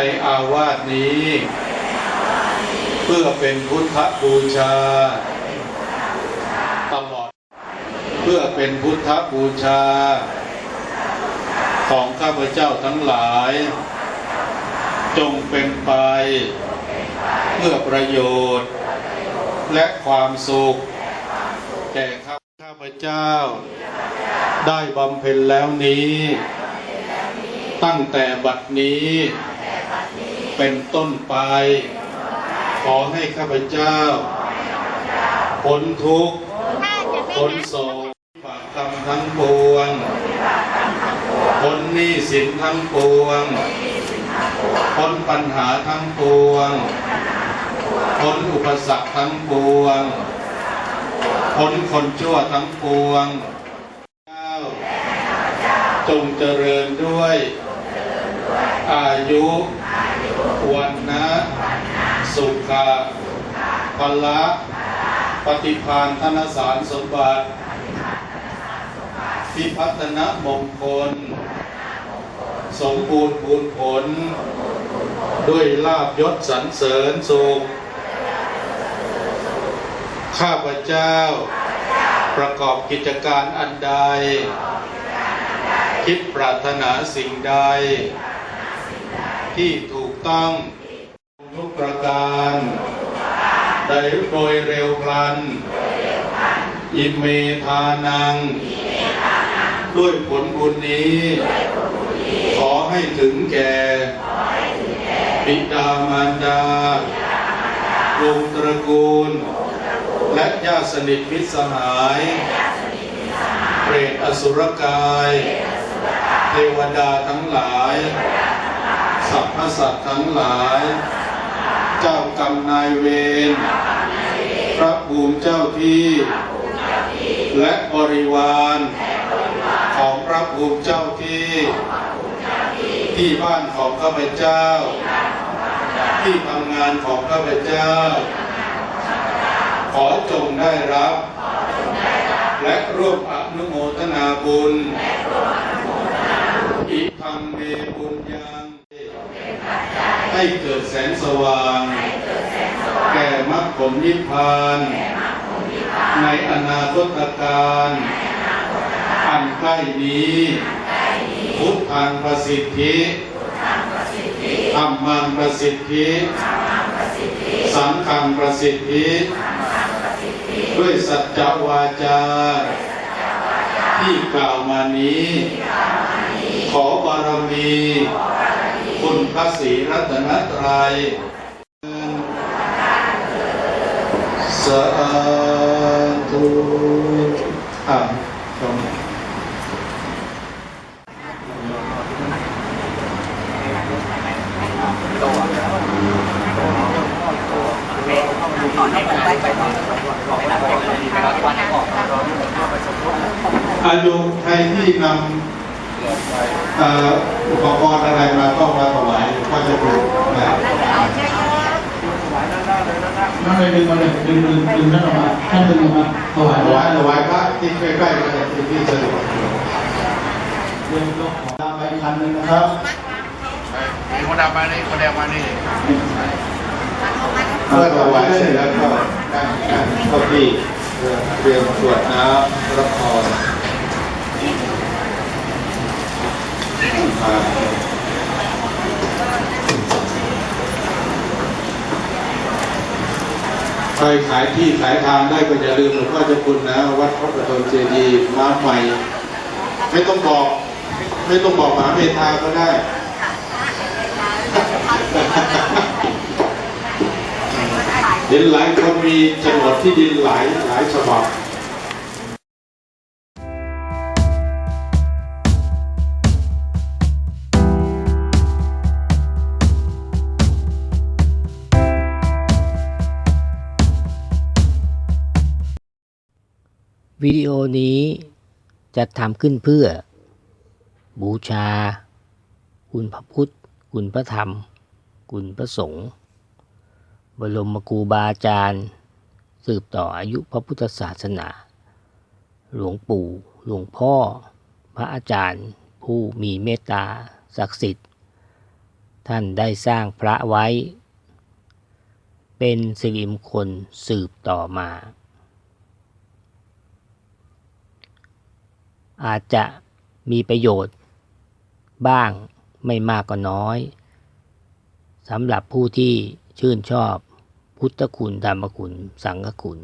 ในอาวาสนี้ เพื่อเป็นพุทธบูชา ตลอด เพื่อเป็นพุทธบูชา ของข้าพเจ้าทั้งหลาย จงเป็นไป เพื่อประโยชน์ และความสุข แก่ข้าพเจ้า ได้บำเพ็ญแล้วนี้ตั้งแต่บัดนี้ เป็นต้นไป ขอให้ข้าพเจ้าพ้นทุกข์พ้นโศกบาปกรรมทั้งปวงพ้นหนี้สินทั้งปวงพ้นปัญหาทั้งปวงพ้นอุปสรรคทั้งปวงพ้นคนชั่วทั้งปวงเจ้าจงเจริญด้วยอายุ วันนะสุขะพละปฏิพานธนสารสมบัติ พิพัฒนมงคล สมบูรณ์พูนผล ด้วยลาบยศสรรเสริญสุขข้าพเจ้า ประกอบกิจการอันใด คิดปรารถนาสิ่งใด ที่ถูก ต้อง ทุกประการ ได้โดยเร็วพลัน อิเมทานัง ด้วยผลบุญนี้ ขอให้ถึงแก่บิดามารดาวงตระกูล และญาติสนิทมิตรสหาย เปรตอสุรกาย เทวดาทั้งหลาย สัพพสัตว์ทั้งหลาย เจ้ากรรมนายเวรพระภูมิเจ้าที่ และบริวารของพระภูมิเจ้าที่ ที่บ้านของข้าพเจ้า ที่ทำงานของข้าพเจ้า ขอจงได้รับ และร่วมอนุโมทนาบุญอิทังเมบุญยัง ให้เกิดแสงสว่าง แก่มรรคผลนิพพาน ในอนาคตการ อันใกล้นี้ พุทธังประสิทธิธรรมังประสิทธิ สังฆังประสิทธิ ด้วยสัจจวาจา ที่กล่าวมานี้ ขอบารมี คุณพระศรีรัตนตรัยสาธุอะชมอายุใครที่นำ อ่ออุปกรณ์อะไรมาก็มาถวายก็จะถูกนะนั่นเลยดึงมาเลยดึงดึงดึงนั่นออกมาท่านดึงออกมาถวายถวายถวายพระที่ใกล้ๆกันที่ที่สะดวกเรื่องยกของตามไปคันหนึ่งนะครับมีคนดำมานี่คนแดงมานี่เมื่อถวายเสร็จแล้วก็นั่งนั่งเข้าที่เพื่อเตรียมสวดน้ำรับพรอ่า ใครขายที่ขายทางได้ก็อย่าลืมหลวงพ่อเจ้าคุณนะ วัดพระประธมเจดีย์มาใหม่ ไม่ต้องบอก ไม่ต้องบอกมหาเมธาก็ได้เห็นหลายคนมีโฉนดที่ดินหลายหลายฉบับ วิดีโอนี้จะทำขึ้นเพื่อ บูชา คุณพระพุทธ คุณพระธรรม คุณพระสงฆ์บรมครูบาอาจารย์สสืบต่ออายุพระพุทธศาสนา หลวงปู่ หลวงพ่อ พระอาจารย์ ผู้มีเมตตาศักดิ์สิทธิ์ ท่านได้สร้างพระไว้ เป็นสิริมงคลสืบต่อมา อาจจะมีประโยชน์ บ้างไม่มากก็น้อยสำหรับผู้ที่ชื่นชอบพุทธคุณธรรมคุณ สังฆคุณ